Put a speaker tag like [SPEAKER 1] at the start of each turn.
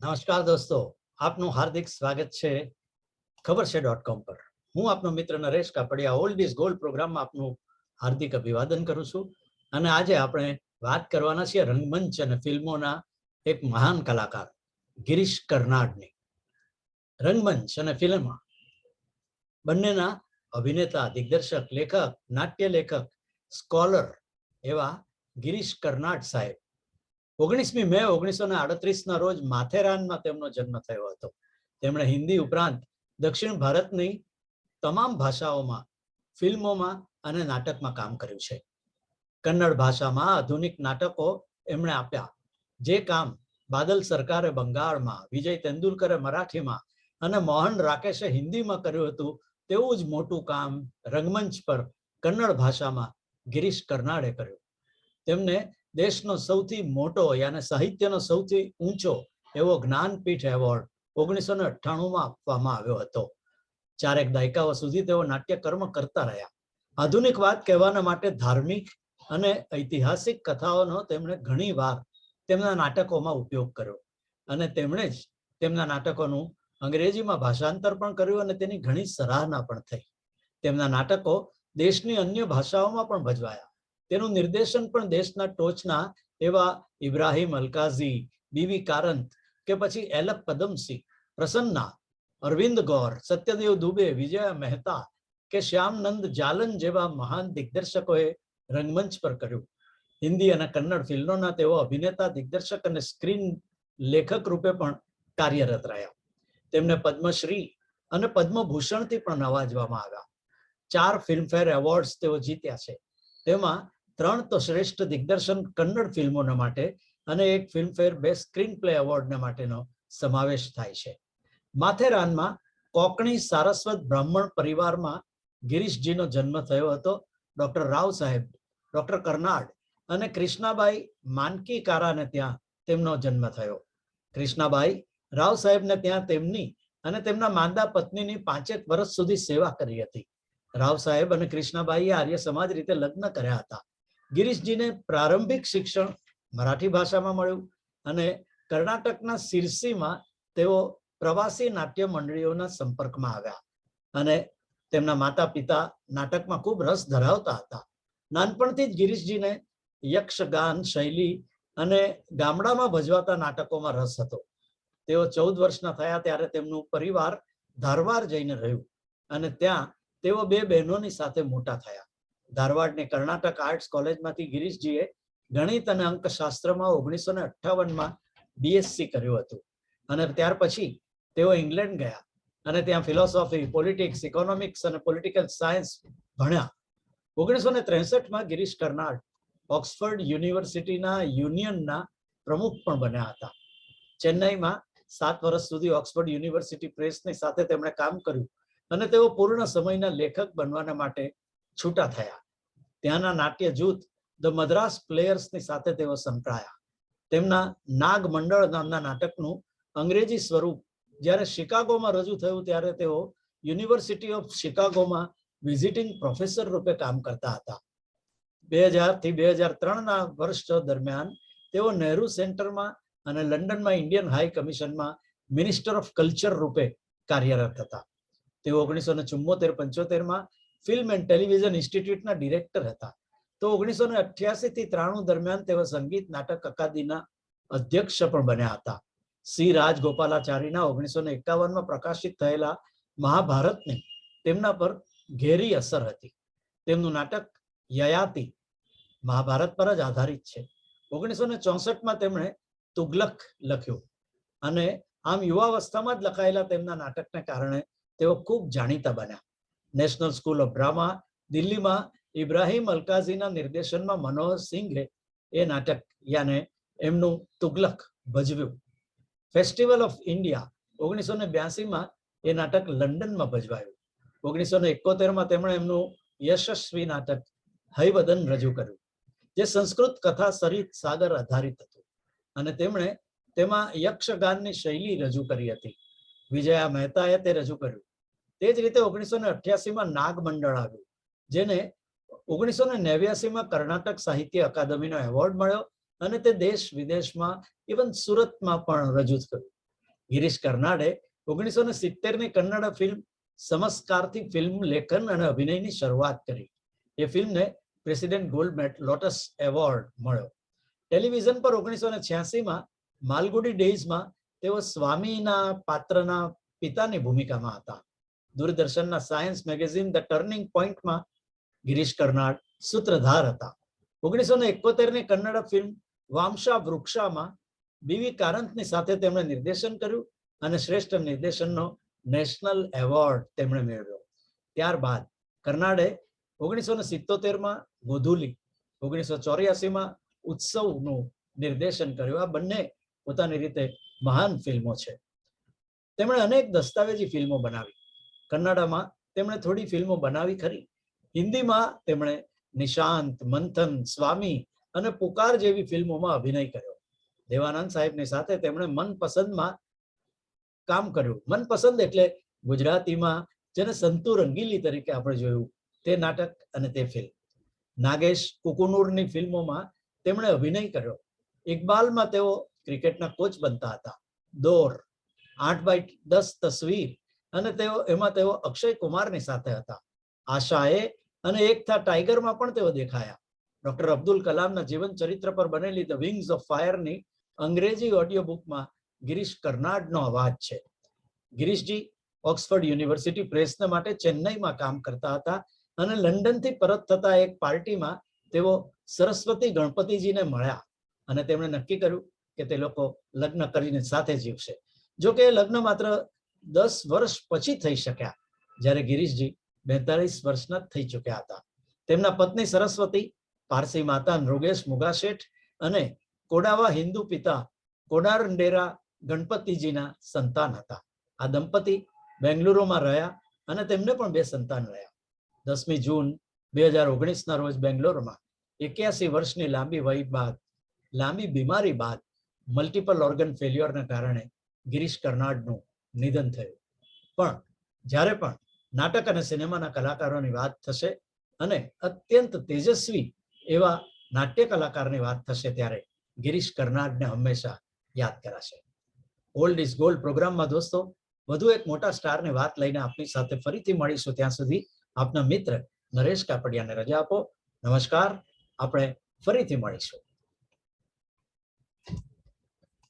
[SPEAKER 1] નમસ્કાર દોસ્તો, આપનું હાર્દિક સ્વાગત છે ખબર છે ડોટ કોમ પર. હું આપનો મિત્ર Naresh Kapadia old is gold પ્રોગ્રામમાં આપનું હાર્દિક અભિવાદન કરું છું અને આજે આપણે વાત કરવાના છીએ રંગમંચ અને ફિલ્મોના એક મહાન કલાકાર, ગિરીશ કર્નાડની. રંગમંચ અને ફિલ્મ બંનેના અભિનેતા, દિગ્દર્શક, લેખક, નાટ્ય લેખક, સ્કોલર એવા ગિરીશ કર્નાડ સાહેબ. ઓગણીસમી મે ઓગણીસો ને આડત્રીસના રોજ માથેરાનમાં તેમનો જન્મ થયો હતો. તેમણે હિન્દી ઉપરાંત દક્ષિણ ભારતની તમામ ભાષાઓમાં, ફિલ્મોમાં અને નાટકમાં કામ કર્યું છે. કન્નડ ભાષામાં આધુનિક નાટકો એમણે આપ્યા. જે કામ બાદલ સરકારે બંગાળમાં, વિજય તેંડુલકરે મરાઠીમાં અને મોહન રાકેશે હિન્દીમાં કર્યું હતું, તેવું જ મોટું કામ રંગમંચ પર કન્નડ ભાષામાં ગિરીશ કર્નાડે કર્યું. તેમને દેશનો સૌથી મોટો યાને સાહિત્યનો સૌથી ઊંચો એવો જ્ઞાનપીઠ એવોર્ડ ઓગણીસો ને અઠ્ઠાણુંમાં આપવામાં આવ્યો હતો. ચારેક દાયકાઓ સુધી તેઓ નાટ્યકર્મ કરતા રહ્યા. આધુનિક વાત કહેવાના માટે ધાર્મિક અને ઐતિહાસિક કથાઓનો તેમણે ઘણી વાર તેમના નાટકોમાં ઉપયોગ કર્યો. અને તેમણે જ તેમના નાટકોનું અંગ્રેજીમાં ભાષાંતર પણ કર્યું અને તેની ઘણી સરાહના પણ થઈ. તેમના નાટકો દેશની અન્ય ભાષાઓમાં પણ ભજવાયા. તેનું નિર્દેશન પણ દેશના ટોચના એવા ઇબ્રાહિમ અલકાઝી, બીવી કારંત કે પછી એલક પદમસિંહ, પ્રસન્ના, અરવિંદ ગૌર, સત્યદેવ દુબે, વિજય મહેતા કે શ્યામનંદ જાલન જેવા મહાન દિગ્દર્શકોએ રંગમંચ પર કર્યું. હિન્દી અને કન્નડ ફિલ્મોના તેઓ અભિનેતા, દિગ્દર્શક અને સ્ક્રીન લેખક રૂપે પણ કાર્યરત રહ્યા. તેમને પદ્મશ્રી અને પદ્મભૂષણથી પણ નવાજવામાં આવ્યા. ચાર ફિલ્મફેર એવોર્ડ્સ તેઓ જીત્યા છે. તેમાં ત્રણ તો શ્રેષ્ઠ દિગ્દર્શન કન્નડ ફિલ્મોના માટે અને એક ફિલ્મફેર બેસ્ટ સ્ક્રીન પ્લે એવોર્ડના માટેનો સમાવેશ થાય છે. માથેરાનમાં કોકણી સારસ્વત બ્રાહ્મણ પરિવારમાં ગિરીશજીનો જન્મ થયો હતો. ડોક્ટર રાવ સાહેબ, ડોક્ટર કર્નાડ અને કૃષ્ણાબાઈ માનકી કારાને ત્યાં તેમનો જન્મ થયો. કૃષ્ણાબાઈ રાવ સાહેબને ત્યાં તેમની અને તેમના માંદા પત્નીની પાંચેક વર્ષ સુધી સેવા કરી હતી. રાવ સાહેબ અને કૃષ્ણાબાઈએ આર્ય સમાજ રીતે લગ્ન કર્યા હતા. ગિરીશજીને પ્રારંભિક શિક્ષણ મરાઠી ભાષામાં મળ્યું અને કર્ણાટકના સિરસીમાં તેઓ પ્રવાસી નાટ્ય મંડળીઓના સંપર્કમાં આવ્યા. અને તેમના માતા પિતા નાટકમાં ખૂબ રસ ધરાવતા હતા. નાનપણથી જ ગિરીશજીને યક્ષગાન શૈલી અને ગામડામાં ભજવાતા નાટકોમાં રસ હતો. તેઓ ચૌદ વર્ષના થયા ત્યારે તેમનું પરિવાર ધારવાર જઈને રહ્યું અને ત્યાં તેઓ બે બહેનોની સાથે મોટા થયા. ધારવાડની કર્ણાટક આર્ટ્સ કોલેજમાંથી ગિરીશજીએ ગણિત અને અંકશાસ્ત્રમાં ઓગણીસો ને અઠ્ઠાવનમાં બીએસસી કર્યું હતું. અને ત્યાર પછી તેઓ ઇંગ્લેન્ડ ગયા અને ત્યાં ફિલોસોફી પોલિટિક્સ ઇકોનોમિક્સ અને પોલિટિકલ સાયન્સ ભણ્યા. ઓગણીસો ને ત્રેસઠમાં ગિરીશ કર્નાટ ઓક્સફર્ડ યુનિવર્સિટીના યુનિયનના પ્રમુખ પણ બન્યા હતા. ચેન્નઈમાં સાત વર્ષ સુધી ઓક્સફર્ડ યુનિવર્સિટી પ્રેસની સાથે તેમણે કામ કર્યું અને તેઓ પૂર્ણ સમયના લેખક બનવાના માટે છૂટા થયા. ત્યાંના નાટ્ય જૂથ ધ મદ્રાસ પ્લેયર્સની સાથે તેઓ સંકળાયા. તેમના નાગ મંડળ નામના નાટકનું અંગ્રેજી સ્વરૂપ જ્યારે શિકાગોમાં રજૂ થયું ત્યારે તેઓ યુનિવર્સિટી ઓફ શિકાગોમાં વિઝિટિંગ પ્રોફેસર રૂપે કામ કરતા હતા. બે હજારથી બે હજાર ત્રણના વર્ષ દરમિયાન તેઓ નહેરુ સેન્ટરમાં અને લંડનમાં ઇન્ડિયન હાઈ કમિશનમાં મિનિસ્ટર ઓફ કલ્ચર રૂપે કાર્યરત હતા. તેઓ ઓગણીસો ને ચુમ્મોતેર પંચોતેરમાં ફિલ્મ એન્ડ ટેલિવિઝન ઇન્સ્ટિટ્યૂટના ડિરેક્ટર હતા. તો ઓગણીસો ને અઠ્યાસી થી ત્રાણું દરમિયાન તેઓ સંગીત નાટક અકાદીના અધ્યક્ષ પણ બન્યા હતા. સી રાજગોપાલાચાર્યના ઓગણીસો ને એકાવનમાં પ્રકાશિત થયેલા મહાભારતને તેમના પર ઘેરી અસર હતી. તેમનું નાટક યયાતિ મહાભારત પર જ આધારિત છે. ઓગણીસો ને ચોસઠમાં તેમણે તુગલક લખ્યું અને આમ યુવાવસ્થામાં જ લખાયેલા તેમના નાટકને કારણે તેઓ ખૂબ જાણીતા બન્યા. નેશનલ સ્કૂલ ઓફ ડ્રામા દિલ્હીમાં ઇબ્રાહિમ અલકાઝીના નિર્દેશનમાં મનોહર એ નાટક, યાને એમનું તુગલક ભજવ્યું. ફેસ્ટિવલ ઓફ ઇન્ડિયા ઓગણીસો ને બ્યાસીમાં એ નાટક લંડનમાં ભજવાયું. ઓગણીસો ને એકોતેરમાં તેમણે એમનું યશસ્વી નાટક હૈવદન રજૂ કર્યું, જે સંસ્કૃત કથા સરિત સાગર આધારિત હતું. અને તેમણે તેમાં યક્ષગાનની શૈલી રજૂ કરી હતી. વિજયા મહેતાએ તે રજૂ કર્યું. તે જ રીતે ઓગણીસો ને અઠ્યાસીમાં નાગ મંડળ આવ્યું, જેને ઓગણીસો ને નેવ્યાસીમાં કર્ણાટક સાહિત્ય અકાદમીનો એવોર્ડ મળ્યો અને તે દેશ વિદેશમાં, ઇવન સુરતમાં પણ રજૂ થયું. ગિરીશ કર્નાડે ઓગણીસો ને સિત્તેરની કન્નડ ફિલ્મ સમસ્કારથી ફિલ્મ લેખન અને અભિનયની શરૂઆત કરી. એ ફિલ્મને president gold medal lotus award મળ્યો. ટેલિવિઝન પર ઓગણીસો ને છ્યાસીમાં માલગુડી ડેઝમાં તેઓ સ્વામીના પાત્રના પિતાની ભૂમિકામાં હતા. દૂરદર્શનના સાયન્સ મેગેઝિન ધ ટર્નિંગ પોઈન્ટમાં ગિરીશ કર્નાડ સૂત્રધાર હતા. ઓગણીસો ને એકોતેરની કન્નડ ફિલ્મ વામશા વૃક્ષામાં બીવી કારંતની સાથે તેમણે નિર્દેશન કર્યું અને શ્રેષ્ઠ નિર્દેશનનો નેશનલ એવોર્ડ તેમણે મેળવ્યો. ત્યારબાદ કર્નાડે ઓગણીસો ને સિત્તોતેરમાં ગોધુલી, ઓગણીસો ચોર્યાસીમાં ઉત્સવનું નિર્દેશન કર્યું. આ બંને પોતાની રીતે મહાન ફિલ્મો છે. તેમણે અનેક દસ્તાવેજી ફિલ્મો બનાવી. કન્નડામાં તેમણે થોડી ફિલ્મો બનાવી ખરી. હિન્દીમાં તેમણે નિશાંત, મંથન, સ્વામી અને પુકાર જેવી ફિલ્મોમાં અભિનય કર્યો. દેવાનંદ સાહેબની સાથે તેમણે મનપસંદમાં કામ કર્યું. મનપસંદ એટલે ગુજરાતીમાં જેને સંતુ રંગીલી તરીકે આપણે જોયું, તે નાટક અને તે ફિલ્મ. નાગેશ કુકુનુરની ફિલ્મોમાં તેમણે અભિનય કર્યો. ઇકબાલમાં તેઓ ક્રિકેટના કોચ બનતા હતા. દોર, આઠ બાય દસ તસવીર અને તેઓ, એમાં તેઓ અક્ષય કુમારની સાથે હતા. આશાએ અને એકથા ટાઈગરમાં પણ તેઓ દેખાયા. ડોક્ટર અબ્દુલ કલામના જીવન ચરિત્ર પર બનેલી ધ વિંગ્સ ઓફ ફાયરની અંગ્રેજી ઓડિયો બુકમાં ગિરીશ કર્નાડનો અવાજ છે. ગિરીશજી ઓક્સફર્ડ યુનિવર્સિટી પ્રેસને માટે ચેન્નઈમાં કામ કરતા હતા અને લંડનથી પરત થતા એક પાર્ટીમાં તેઓ સરસ્વતી ગણપતિજીને મળ્યા અને તેમણે નક્કી કર્યું કે તે લોકો લગ્ન કરીને સાથે જીવશે. જો કે એ લગ્ન માત્ર દસ વર્ષ પછી થઈ શક્યા. જ્યારે ગિરીશજી બેતાલીસ વર્ષના થઈ ચૂક્યા હતા. તેમના પત્ની સરસ્વતી, પારસી માતા નૃગેશ મુગાશેઠ અને કોડાવા હિન્દુ પિતા કોડારંડેરા ગણપતિજીના સંતાન હતા. આ દંપતી બેંગલુરુમાં રહ્યા અને તેમને પણ બે સંતાન રહ્યા. દસમી જૂન બે હજાર ઓગણીસના રોજ બેંગ્લોરમાં એક્યાસી વર્ષની લાંબી વય બાદ, લાંબી બીમારી બાદ મલ્ટિપલ ઓર્ગન ફેલ્યોરના કારણે ગિરીશ કર્નાડનું નિધન થયું. પણ જ્યારે પણ નાટક અને સિનેમાના કલાકારોની વાત થશે અને અત્યંત તેજસ્વી એવા નાટ્ય કલાકારની વાત થશે ત્યારે ગિરીશ કર્નાડને હંમેશા યાદ કરાશે. ઓલ્ડ ઇઝ ગોલ્ડ પ્રોગ્રામમાં દોસ્તો, વધુ એક મોટા સ્ટારની વાત લઈને આપની સાથે ફરીથી મળીશું ત્યાં સુધી. આપના મિત્ર નરેશ કાપડિયાને રજા આપો. નમસ્કાર. આપણે ફરીથી મળીશું.